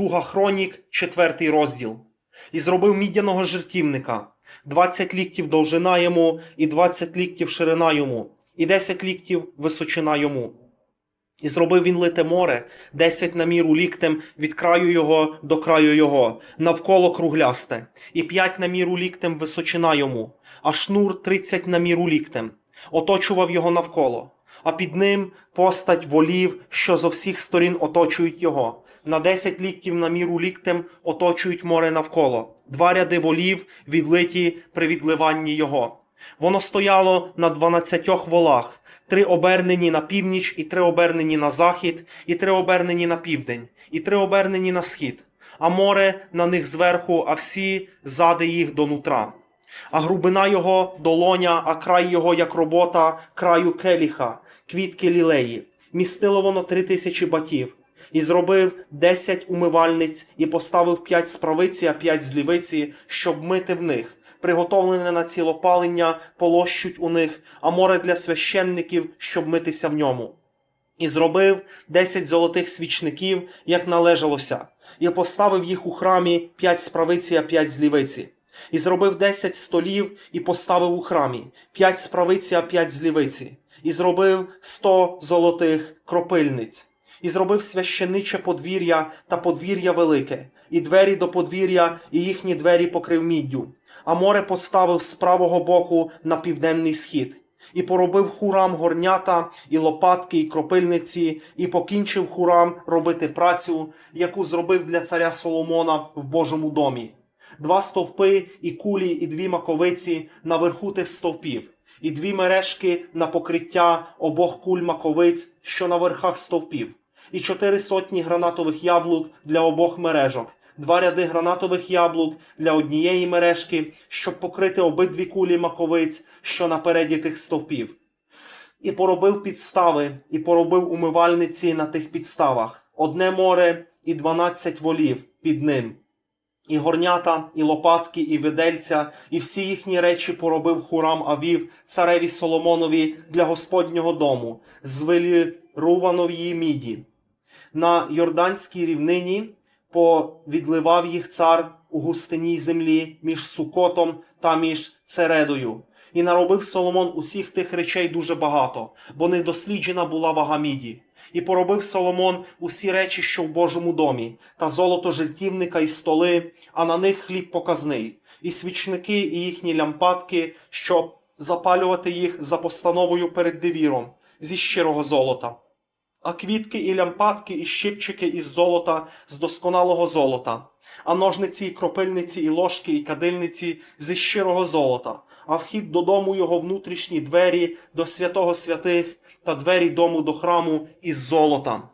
Друга Хронік, четвертий розділ. І зробив мідяного жертівника, 20 ліктів довжина йому, і 20 ліктів ширина йому, і 10 ліктів височина йому. І зробив він лите море, 10 на міру ліктем від краю його до краю його, навколо круглясте, і 5 на міру ліктем височина йому, а шнур 30 на міру ліктем, оточував його навколо, а під ним постать волів, що зо всіх сторін оточують його. На 10 ліктів на міру ліктем оточують море навколо, два ряди волів відлиті при відливанні його. Воно стояло на дванадцятьох волах, три обернені на північ, і три обернені на захід, і три обернені на південь, і три обернені на схід, а море на них зверху, а всі зади їх до нутра. А грубина його долоня, а край його, як робота, краю келіха, квітки лілеї. Містило воно три тисячі батів. І зробив десять умивальниць, і поставив п'ять з а п'ять з щоб мити в них. Приготовлене на цілопалення полощуть у них, а море для священників, щоб митися в ньому. І зробив десять золотих свічників, як належалося, і поставив їх у храмі п'ять з а п'ять з. І зробив десять столів і поставив у храмі, п'ять з а п'ять з. І зробив сто золотих кропильниць. І зробив священиче подвір'я та подвір'я велике, і двері до подвір'я, і їхні двері покрив міддю. А море поставив з правого боку на південний схід. І поробив хурам горнята, і лопатки, і кропильниці, і покінчив хурам робити працю, яку зробив для царя Соломона в Божому домі. Два стовпи, і кулі, і дві маковиці на верху тих стовпів, і дві мережки на покриття обох куль маковиць, що на верхах стовпів, і чотири сотні гранатових яблук для обох мережок, два ряди гранатових яблук для однієї мережки, щоб покрити обидві кулі маковиць, що напереді тих стовпів. І поробив підстави, і поробив умивальниці на тих підставах, одне море і дванадцять волів під ним. І горнята, і лопатки, і видельця, і всі їхні речі поробив хурам Авів, цареві Соломонові для Господнього дому, з веліруваної міді. На Йорданській рівнині повідливав їх цар у густиній землі між Сукотом та між Цередою. І наробив Соломон усіх тих речей дуже багато, бо недосліджена була вага міді. І поробив Соломон усі речі, що в Божому домі, та золото жертівника і столи, а на них хліб показний, і свічники, і їхні лямпадки, щоб запалювати їх за постановою перед дивіром зі щирого золота. А квітки і лямпадки, і щипчики із золота, з досконалого золота, а ножниці, і кропильниці, і ложки, і кадильниці зі щирого золота, а вхід додому його внутрішні двері до святого святих та двері дому до храму із золота.